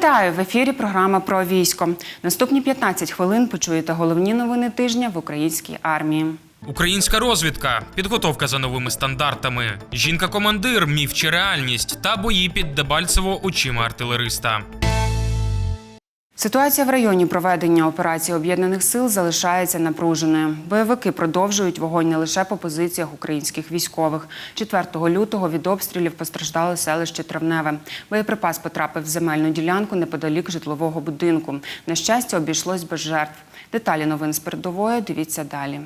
Вітаю в ефірі. Програма про військо. Наступні 15 хвилин почуєте головні новини тижня в українській армії. Українська розвідка, підготовка за новими стандартами, жінка-командир, міф чи реальність та бої під Дебальцево очима артилериста. Ситуація в районі проведення операції об'єднаних сил залишається напруженою. Бойовики продовжують вогонь не лише по позиціях українських військових. 4 лютого від обстрілів постраждало селище Травневе. Боєприпас потрапив в земельну ділянку неподалік житлового будинку. На щастя, обійшлось без жертв. Деталі новин з передової дивіться далі.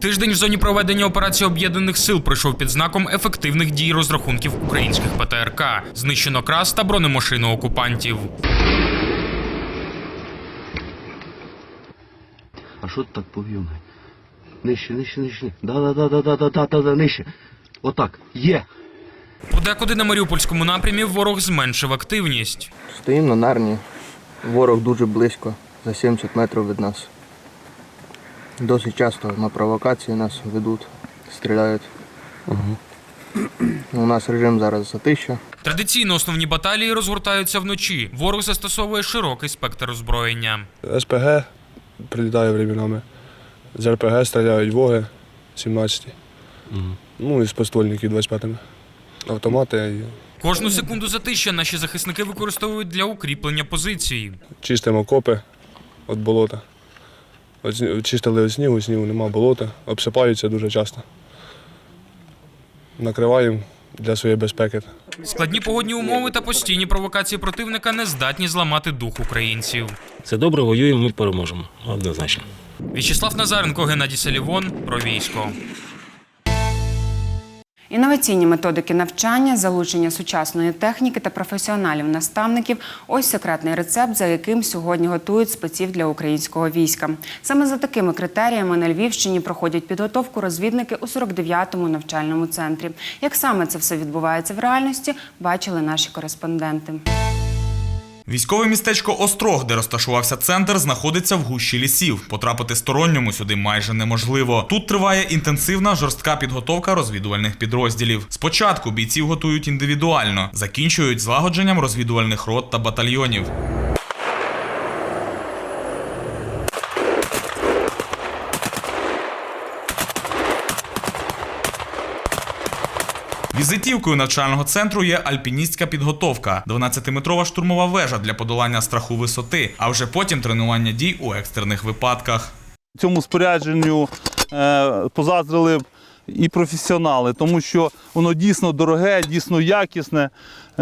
Тиждень в зоні проведення операції об'єднаних сил пройшов під знаком ефективних дій розрахунків українських ПТРК. Знищено крас та бронемашину окупантів. А що так повів? Нижче, нижче, нижче. Да-да-да-да-да-да-да-да, нижче. Отак. Є. Подекуди на Маріупольському напрямі ворог зменшив активність. Стоїмо на Нарні. Ворог дуже близько, за 70 метрів від нас. Досить часто на провокації нас ведуть, стріляють. У нас режим зараз затища. Традиційно основні баталії розгортаються вночі. Ворог застосовує широкий спектр озброєння. СПГ прилітає временами. З РПГ стріляють воги 17. Ну і з поствольників 25-ми. Автомати. і Кожну секунду затища наші захисники використовують для укріплення позиції. Чистимо копи від болота. Чистили від снігу, снігу нема болота, обсипаються дуже часто. Накриваємо для своєї безпеки. Складні погодні умови та постійні провокації противника не здатні зламати дух українців. Це добре, воюємо, ми переможемо. Однозначно. В'ячеслав Назаренко, Геннадій Салівон про військо. Інноваційні методики навчання, залучення сучасної техніки та професіоналів-наставників ось секретний рецепт, за яким сьогодні готують спеців для українського війська. Саме за такими критеріями на Львівщині проходять підготовку розвідники у 49-му навчальному центрі. Як саме це все відбувається в реальності, бачили наші кореспонденти. Військове містечко Острог, де розташувався центр, знаходиться в гущі лісів. Потрапити сторонньому сюди майже неможливо. Тут триває інтенсивна жорстка підготовка розвідувальних підрозділів. Спочатку бійців готують індивідуально, закінчують злагодженням розвідувальних рот та батальйонів. Візитівкою навчального центру є альпіністська підготовка, 12-метрова штурмова вежа для подолання страху висоти, а вже потім тренування дій у екстрених випадках. цьому спорядженню е, позаздрили і професіонали, тому що воно дійсно дороге, дійсно якісне,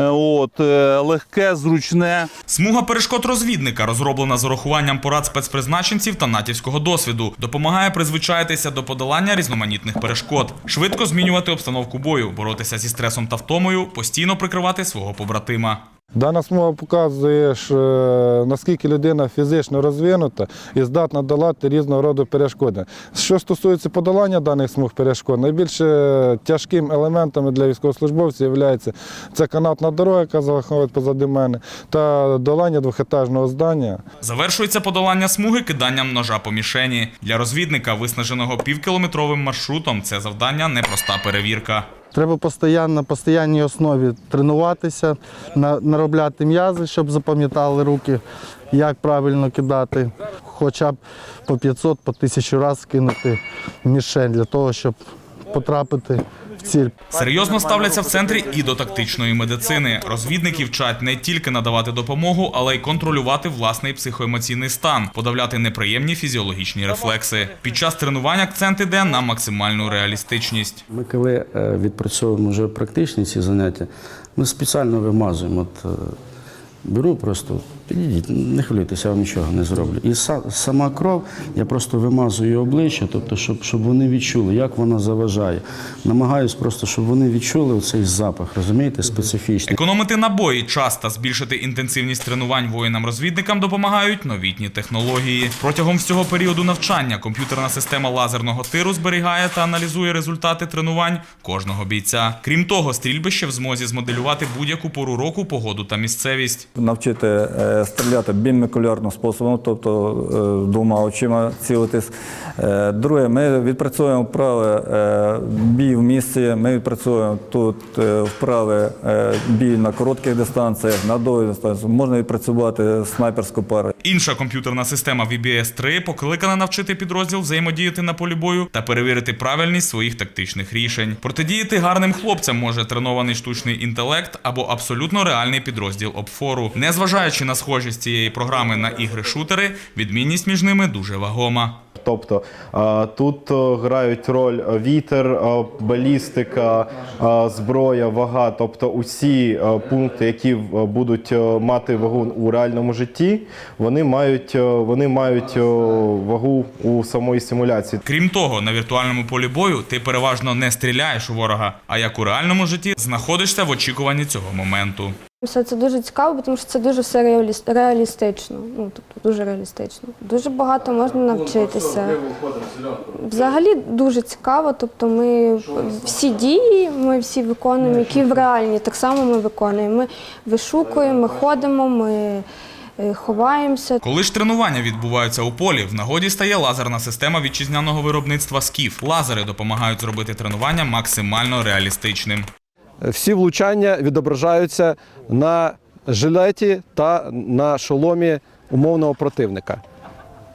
от, е, легке, зручне. Смуга перешкод розвідника, розроблена з урахуванням порад спецпризначенців та натівського досвіду, допомагає призвичаїтися до подолання різноманітних перешкод, швидко змінювати обстановку бою, боротися зі стресом та втомою, постійно прикривати свого побратима. Дана смуга показує, е, наскільки людина фізично розвинута і здатна долати різного роду перешкоди. Що стосується подолання даних смуг перешкод, найбільш тяжким елементами для військовослужбовців є це канатна дорога, яка заходить позади мене, та долання двохетажного здання. Завершується подолання смуги киданням ножа по мішені. Для розвідника, виснаженого півкілометровим маршрутом, це завдання непроста перевірка. Треба постійно, на постійній основі тренуватися, наробляти м'язи, щоб запам'ятали руки, як правильно кидати. Хоча б по 500, по 1000 разів кинути мішень для того, щоб потрапити ціль. Серйозно ставляться в центрі і до тактичної медицини. Розвідники вчать не тільки надавати допомогу, але й контролювати власний психоемоційний стан, подавляти неприємні фізіологічні рефлекси. Під час тренувань акцент іде на максимальну реалістичність. Ми коли е, відпрацьовуємо вже практичні ці заняття, ми спеціально вимазуємо. От, е, беру просто, підійдіть, не хвилюйтеся, я вам нічого не зроблю. І са- сама кров, я просто вимазую обличчя, тобто, щоб, щоб вони відчули, як вона заважає. Намагаюсь просто, щоб вони відчули цей запах, розумієте, специфічний. Економити набої, час та збільшити інтенсивність тренувань воїнам-розвідникам допомагають новітні технології. Протягом всього періоду навчання комп'ютерна система лазерного тиру зберігає та аналізує результати тренувань кожного бійця. Крім того, стрільбище в змозі змоделювати будь-яку пору року, погоду та місцевість. навчити е, стріляти бінмекулярним способом, тобто е, двома очима цілитись. Е, Друге, ми відпрацьовуємо вправи е, бій в місці. Ми відпрацьовуємо тут е, вправи е, бій на коротких дистанціях, на довгих дистанціях. Можна відпрацювати снайперську пару. Інша комп'ютерна система VBS-3 покликана навчити підрозділ взаємодіяти на полі бою та перевірити правильність своїх тактичних рішень. Протидіяти гарним хлопцям може тренований штучний інтелект або абсолютно реальний підрозділ обфору. Незважаючи на схожість цієї програми на ігри-шутери, відмінність між ними дуже вагома. Тобто е, тут е, грають роль вітер, е, балістика, е, зброя, вага. Тобто усі пункти, які будуть мати вагу у реальному житті, вони мають, вони мають вагу у самої симуляції. Крім того, на віртуальному полі бою ти переважно не стріляєш у ворога, а як у реальному житті знаходишся в очікуванні цього моменту. Все це дуже цікаво, тому що це дуже все реаліс- реалістично. Ну тобто дуже реалістично. Дуже багато можна навчитися. Взагалі дуже цікаво. Тобто, ми всі дії, ми всі виконуємо, які в реальні, так само ми виконуємо. Ми вишукуємо, ми ходимо, ми е, ховаємося. Коли ж тренування відбуваються у полі, в нагоді стає лазерна система вітчизняного виробництва Скіф. Лазери допомагають зробити тренування максимально реалістичним. Всі влучання відображаються на жилеті та на шоломі умовного противника.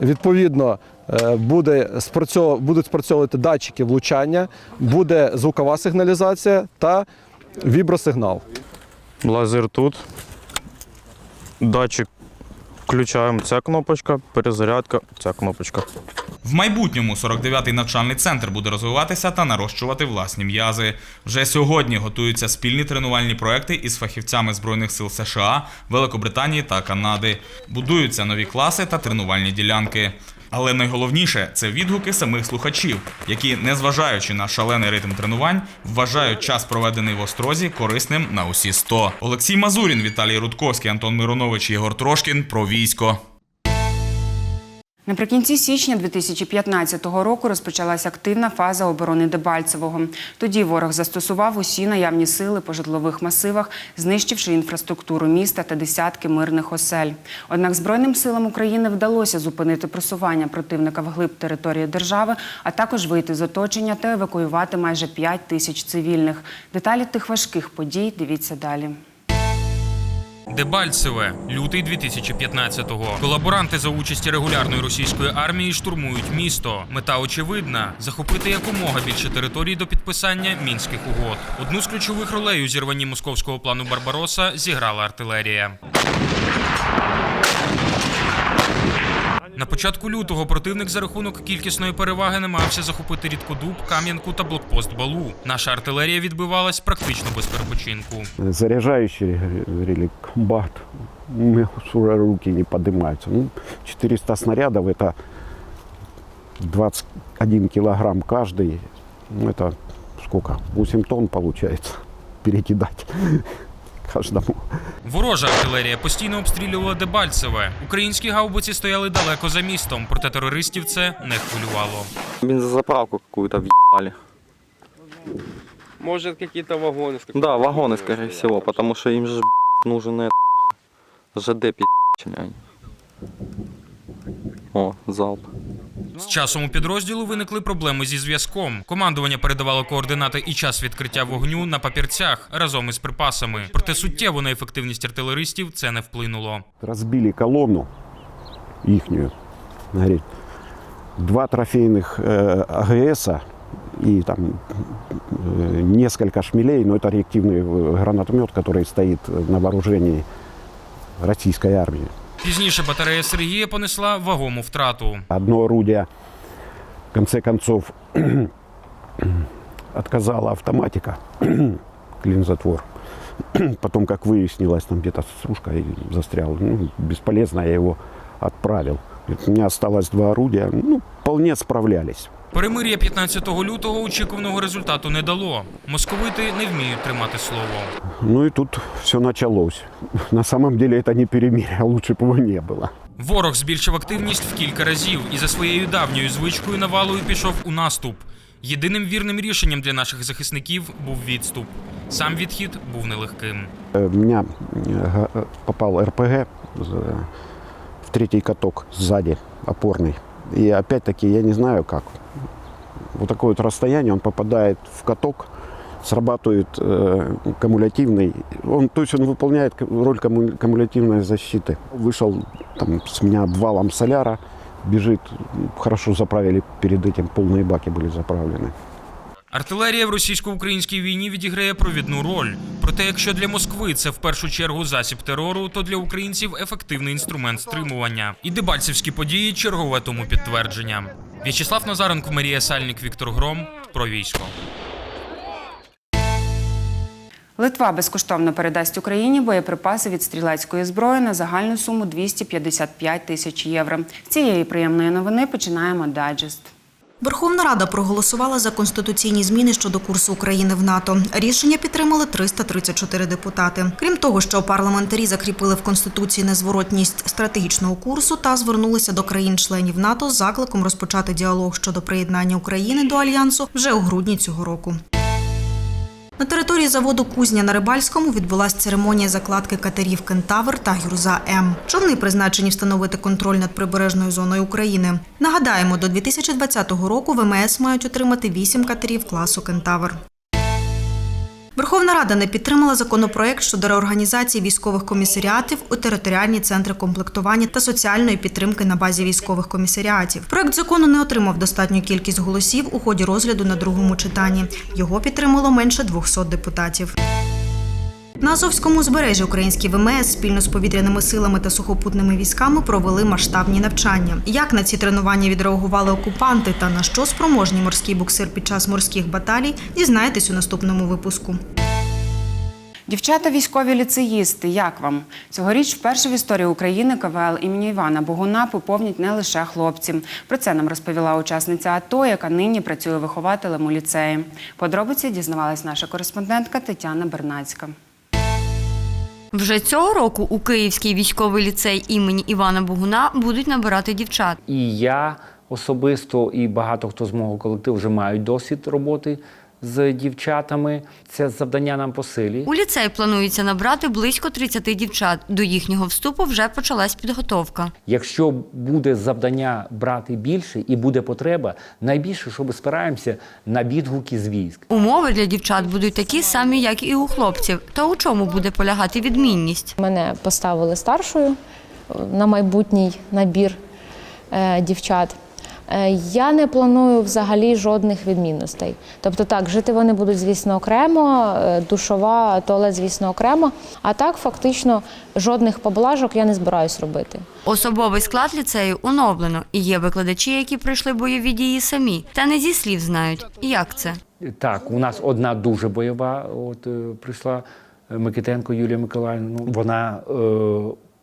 Відповідно, е, буде будуть спрацьовувати датчики влучання, буде звукова сигналізація та вібросигнал. Лазер тут. Датчик включаємо. Ця кнопочка, перезарядка, ця кнопочка. В майбутньому 49-й навчальний центр буде розвиватися та нарощувати власні м'язи. Вже сьогодні готуються спільні тренувальні проекти із фахівцями Збройних сил США, Великобританії та Канади. Будуються нові класи та тренувальні ділянки. Але найголовніше це відгуки самих слухачів, які, незважаючи на шалений ритм тренувань, вважають час, проведений в Острозі, корисним на усі 100. Олексій Мазурін, Віталій Рудковський, Антон Миронович, Єгор Трошкін про військо. Наприкінці січня 2015 року розпочалася активна фаза оборони Дебальцевого. Тоді ворог застосував усі наявні сили по житлових масивах, знищивши інфраструктуру міста та десятки мирних осель. Однак Збройним силам України вдалося зупинити просування противника вглиб території держави, а також вийти з оточення та евакуювати майже 5 тисяч цивільних. Деталі тих важких подій дивіться далі. Дебальцеве, лютий 2015-го. Колаборанти за участі регулярної російської армії штурмують місто. Мета очевидна захопити якомога більше територій до підписання мінських угод. Одну з ключових ролей у зірванні московського плану Барбароса зіграла артилерія. На початку лютого противник за рахунок кількісної переваги намагався захопити Рідкодуб, Кам'янку та блокпост Балу. Наша артилерія відбивалась практично без перепочинку. Заряжающий, говорили, комбат. У меня уже руки не поднимаются. Ну, 400 снарядов это 21 килограмм каждый. Ну, это сколько? 8 тонн получается перекидать каждому. Ворожа артилерія постійно обстрілювала Дебальцеве. Українські гаубиці стояли далеко за містом, проте терористів це не хвилювало. Бензозаправку какую-то въебали. Может, какие-то вагоны. с Да, вагоны, скорее всего, потому что им же б***ь, нужен это, ЖД пи***чили они. О, залп. З часом у підрозділу виникли проблеми зі зв'язком. Командування передавало координати і час відкриття вогню на папірцях разом із припасами. Проте суттєво на ефективність артилеристів це не вплинуло. Разбили колонну ихнюю. Говорит, два трофейных э, АГС и там э, несколько шмелей, но это реактивный э, гранатомет, который стоит на вооружении российской армии. Пізніше батарея Сергія понесла вагому втрату. Одно орудие, в конце концов, отказала автоматика, клинзатвор. Потом, как выяснилось, там где-то стружка и застряла. Ну, бесполезно, я его отправил. У меня осталось два орудия, ну, вполне справлялись. Перемир'я 15 лютого очікуваного результату не дало. Московити не вміють тримати слово. Ну и тут все началось. На самом деле это не перемирие, а лучше бы его не было. Ворог збільшив активність в кілька разів і за своєю давньою звичкою навалою пішов у наступ. Єдиним вірним рішенням для наших захисників був відступ. Сам відхід був нелегким. Э, У меня э, га- попал РПГ за- в третий каток сзади, опорный. И опять-таки, я не знаю как. Вот такое вот расстояние, он попадает в каток, срабатывает э, кумулятивный. Он, то есть он выполняет ку- роль куму- кумулятивной защиты. Вышел там, с меня обвалом соляра, бежит. Хорошо заправили перед этим, полные баки были заправлены. Артилерія в російсько-українській війні відіграє провідну роль. Проте, якщо для Москви це в першу чергу засіб терору, то для українців ефективний інструмент стримування. І дебальцівські події чергове тому підтвердження. В'ячеслав Назаренко, Марія Сальник, Віктор Гром про військо. Литва безкоштовно передасть Україні боєприпаси від стрілецької зброї на загальну суму 255 тисяч євро. Цієї приємної новини починаємо дайджест. Верховна Рада проголосувала за конституційні зміни щодо курсу України в НАТО. Рішення підтримали 334 депутати. Крім того, що парламентарі закріпили в конституції незворотність стратегічного курсу та звернулися до країн-членів НАТО з закликом розпочати діалог щодо приєднання України до альянсу вже у грудні цього року. На території заводу Кузня на Рибальському відбулася церемонія закладки катерів Кентавр та Гюрза М. Човни призначені встановити контроль над прибережною зоною України. Нагадаємо, до 2020 року ВМС мають отримати вісім катерів класу Кентавр. Верховна Рада не підтримала законопроект щодо реорганізації військових комісаріатів у територіальні центри комплектування та соціальної підтримки на базі військових комісаріатів. Проект закону не отримав достатню кількість голосів у ході розгляду на другому читанні. Його підтримало менше 200 депутатів. На Азовському узбережжі українські ВМС спільно з повітряними силами та сухопутними військами провели масштабні навчання. Як на ці тренування відреагували окупанти та на що спроможні морський буксир під час морських баталій, дізнаєтесь у наступному випуску. Дівчата військові ліцеїсти, як вам? Цьогоріч вперше в історії України КВЛ імені Івана Богуна поповнять не лише хлопці. Про це нам розповіла учасниця АТО, яка нині працює вихователем у ліцеї. Подробиці дізнавалась наша кореспондентка Тетяна Бернацька. Вже цього року у Київський військовий ліцей імені Івана Богуна будуть набирати дівчат. І я особисто, і багато хто з мого колективу вже мають досвід роботи з дівчатами. Це завдання нам по силі. У ліцей планується набрати близько 30 дівчат. До їхнього вступу вже почалась підготовка. Якщо буде завдання брати більше і буде потреба, найбільше, що ми спираємося на відгуки з військ. Умови для дівчат будуть такі самі, як і у хлопців. Та у чому буде полягати відмінність? Мене поставили старшою на майбутній набір е, дівчат. Е, Я не планую взагалі жодних відмінностей. Тобто, так, жити вони будуть, звісно, окремо, е, душова, туалет, звісно, окремо. А так, фактично, жодних поблажок я не збираюсь робити. Особовий склад ліцею оновлено, і є викладачі, які пройшли бойові дії самі, та не зі слів знають, як це. Так, у нас одна дуже бойова. От е, прийшла Микитенко Юлія Миколаївна. Ну, вона е,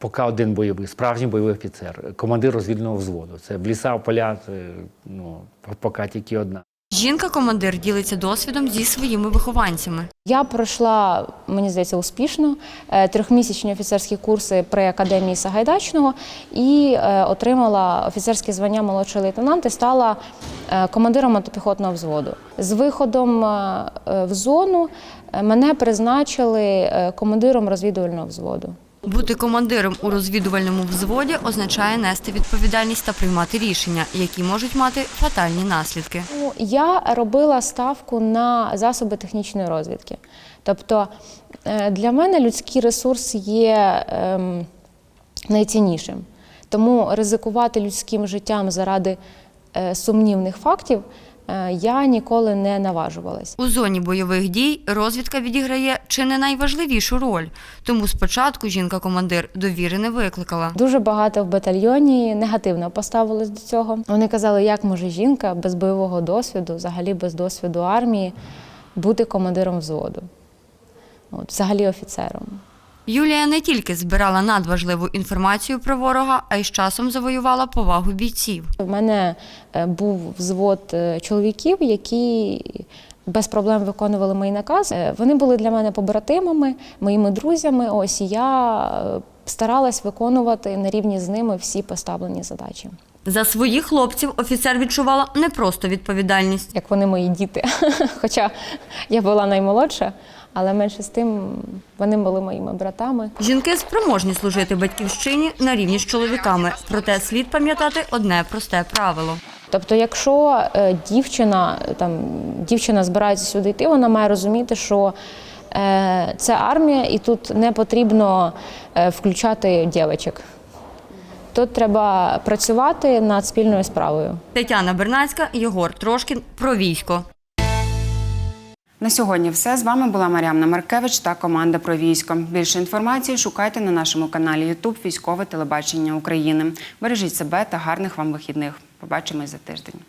поки один бойовий, справжній бойовий офіцер, командир розвідного взводу. Це в ліса, в поля, це, ну, поки тільки одна. Жінка-командир ділиться досвідом зі своїми вихованцями. Я пройшла, мені здається, успішно е, трьохмісячні офіцерські курси при академії Сагайдачного і е, отримала офіцерське звання молодший лейтенант і стала е, командиром мотопіхотного взводу. З виходом в зону мене призначили командиром розвідувального взводу. Бути командиром у розвідувальному взводі означає нести відповідальність та приймати рішення, які можуть мати фатальні наслідки. Ну, Я робила ставку на засоби технічної розвідки. Тобто е, для мене людський ресурс є ем, найціннішим. Тому ризикувати людським життям заради е, сумнівних фактів я ніколи не наважувалась. У зоні бойових дій розвідка відіграє чи не найважливішу роль. Тому спочатку жінка-командир довіри не викликала. Дуже багато в батальйоні негативно поставилось до цього. Вони казали, як може жінка без бойового досвіду, взагалі без досвіду армії, бути командиром взводу, От, взагалі офіцером. Юлія не тільки збирала надважливу інформацію про ворога, а й з часом завоювала повагу бійців. У мене е, був взвод е, чоловіків, які без проблем виконували мої накази. Е, Вони були для мене побратимами, моїми друзями. Ось і я старалась виконувати на рівні з ними всі поставлені задачі. За своїх хлопців офіцер відчувала не просто відповідальність. Як вони мої діти. Хоча я була наймолодша, але менше з тим вони були моїми братами. Жінки спроможні служити батьківщині на рівні з чоловіками. Проте слід пам'ятати одне просте правило. Тобто, якщо е, дівчина там дівчина збирається сюди йти, вона має розуміти, що е, це армія, і тут не потрібно е, включати дівчаток. Тут треба працювати над спільною справою. Тетяна Бернацька, Єгор Трошкін про військо. На сьогодні все. З вами була Мар'ямна Маркевич та команда про військо. Більше інформації шукайте на нашому каналі YouTube Військове телебачення України. Бережіть себе та гарних вам вихідних. Побачимось за тиждень.